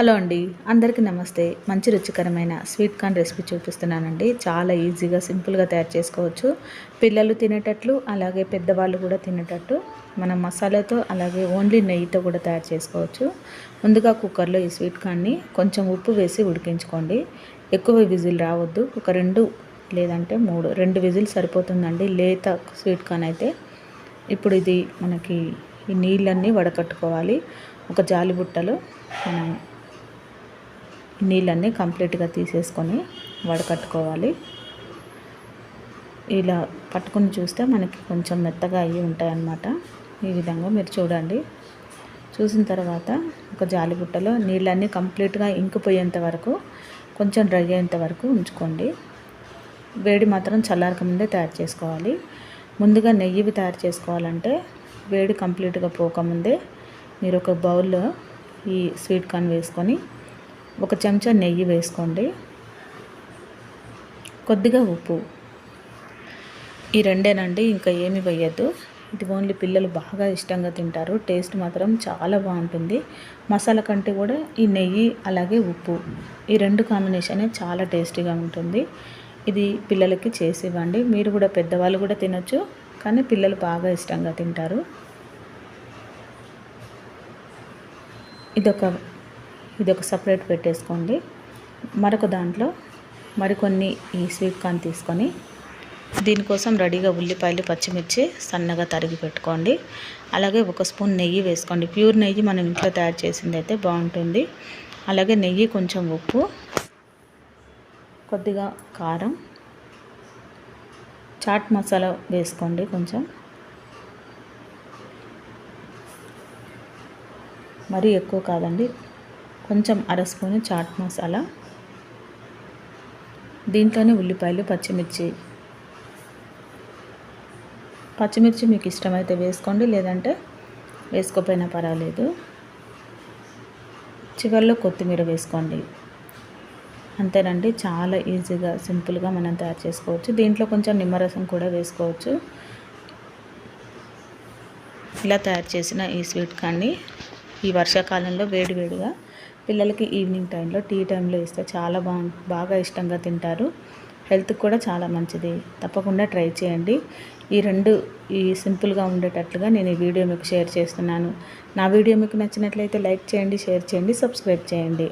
Hello అండి. అందరికీ నమస్తే. మంచి రుచికరమైన స్వీట్ కార్న్ రెసిపీ చూపిస్తున్నానండి. చాలా ఈజీగా సింపుల్గా తయారు చేసుకోవచ్చు. పిల్లలు తినేటట్లు అలాగే పెద్దవాళ్ళు కూడా తినేటట్టు మనం మసాలాతో అలాగే ఓన్లీ నెయ్యితో కూడా తయారు చేసుకోవచ్చు. ముందుగా కుక్కర్లో ఈ స్వీట్ కార్న్ని కొంచెం ఉప్పు వేసి ఉడికించుకోండి. ఎక్కువ విజిల్ రావద్దు. ఒక రెండు లేదంటే మూడు రెండు విజిల్ సరిపోతుందండి. లేత స్వీట్ కార్న్ అయితే. ఇప్పుడు ఇది మనకి ఈ నీళ్ళన్నీ వడకట్టుకోవాలి. ఒక జాలి బుట్టలో మనం నీళ్ళన్నీ కంప్లీట్గా తీసేసుకొని వడకట్టుకోవాలి. ఇలా పట్టుకొని చూస్తే మనకి కొంచెం మెత్తగా అయ్యి ఉంటాయి అన్నమాట ఈ విధంగా మీరు చూడండి. చూసిన తర్వాత ఒక జాలిబుట్టలో నీళ్ళన్నీ కంప్లీట్గా ఇంకిపోయేంత వరకు కొంచెం డ్రై అయ్యేంత వరకు ఉంచుకోండి. వేడి మాత్రం చల్లారక ముందే తయారు చేసుకోవాలి. ముందుగా నెయ్యివి తయారు చేసుకోవాలంటే వేడి కంప్లీట్గా పోకముందే మీరు ఒక బౌల్లో ఈ స్వీట్ కార్న్ వేసుకొని ఒక చెంచా నెయ్యి వేసుకోండి. కొద్దిగా ఉప్పు. ఈ రెండేనండి ఇంకా ఏమి వేయద్దు. ఇది ఓన్లీ పిల్లలు బాగా ఇష్టంగా తింటారు. టేస్ట్ మాత్రం చాలా బాగుంటుంది. మసాలా కంటే కూడా ఈ నెయ్యి అలాగే ఉప్పు ఈ రెండు కాంబినేషనే చాలా టేస్టీగా ఉంటుంది. ఇది పిల్లలకి చేసి ఇవ్వండి. మీరు కూడా పెద్దవాళ్ళు కూడా తినొచ్చు కానీ పిల్లలు బాగా ఇష్టంగా తింటారు. ఇదొక ఇది ఒక సపరేట్ పెట్టేసుకోండి. మరొక దాంట్లో మరికొన్ని ఈ స్వీట్ కార్న్ తీసుకొని దీనికోసం రెడీగా ఉల్లిపాయలు పచ్చిమిర్చి సన్నగా తరిగి పెట్టుకోండి. అలాగే ఒక స్పూన్ నెయ్యి వేసుకోండి. ప్యూర్ నెయ్యి మనం ఇంట్లో తయారు చేసింది అయితే బాగుంటుంది. అలాగే నెయ్యి కొంచెం ఉప్పు కొద్దిగా కారం చాట్ మసాలా వేసుకోండి కొంచెం. మరీ ఎక్కువ కాదండి కొంచెం అర స్పూను చాట్ మసాలా. దీంట్లోనే ఉల్లిపాయలు పచ్చిమిర్చి. పచ్చిమిర్చి మీకు ఇష్టమైతే వేసుకోండి లేదంటే వేసుకోపోయినా పర్వాలేదు. చివరిలో కొత్తిమీర వేసుకోండి. అంతేనండి చాలా ఈజీగా సింపుల్గా మనం తయారు చేసుకోవచ్చు. దీంట్లో కొంచెం నిమ్మరసం కూడా వేసుకోవచ్చు. ఇలా తయారు చేసిన ఈ స్వీట్ కానీ ఈ వర్షాకాలంలో వేడివేడిగా పిల్లలకి ఈవినింగ్ టైంలో టీ టైంలో ఇస్తే చాలా బాగు బాగా ఇష్టంగా తింటారు. హెల్త్కి కూడా చాలా మంచిది. తప్పకుండా ట్రై చేయండి. ఈ రెండు ఈ సింపుల్గా ఉండేటట్లుగా నేను ఈ వీడియో మీకు షేర్ చేస్తున్నాను. నా వీడియో మీకు నచ్చినట్లయితే లైక్ చేయండి షేర్ చేయండి సబ్స్క్రైబ్ చేయండి.